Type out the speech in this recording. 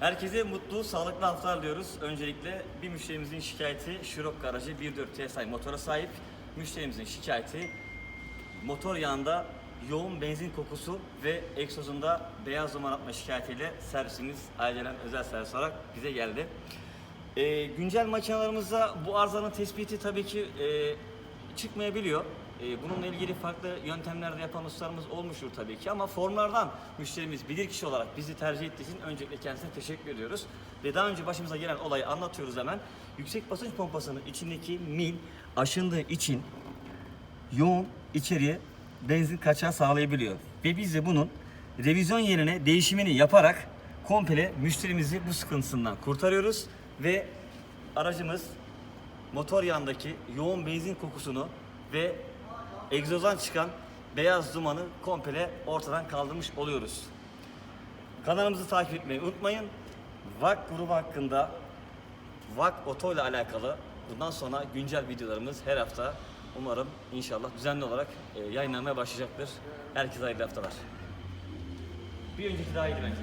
Herkese mutlu, sağlıklı haftalar diyoruz. Öncelikle bir müşterimizin şikayeti Şirok Garajı 1.4 TSI motora sahip. Müşterimizin şikayeti motor yağında yoğun benzin kokusu ve egzozunda beyaz duman atma şikayetiyle servisimiz aileden özel servis olarak bize geldi. Ee, güncel makinalarımızda bu arızanın tespiti tabii ki e, çıkmayabiliyor. Ee, bununla ilgili farklı yöntemlerde yapan ustalarımız olmuştur tabii ki ama formlardan müşterimiz bilirkişi olarak bizi tercih ettiği için öncelikle kendisine teşekkür ediyoruz. Ve daha önce başımıza gelen olayı anlatıyoruz hemen. Yüksek basınç pompasının içindeki mil aşındığı için yoğun içeriye benzin kaçağı sağlayabiliyor. Ve biz de bunun revizyon yerine değişimini yaparak komple müşterimizi bu sıkıntısından kurtarıyoruz ve aracımız motor yağındaki yoğun benzin kokusunu ve egzozdan çıkan beyaz dumanı komple ortadan kaldırmış oluyoruz. Kanalımızı takip etmeyi unutmayın. VAK grubu hakkında VAK Oto ile alakalı bundan sonra güncel videolarımız her hafta umarım inşallah düzenli olarak e, yayınlanmaya başlayacaktır. Herkese hayırlı haftalar. Bir önceki daha iyiydi bence.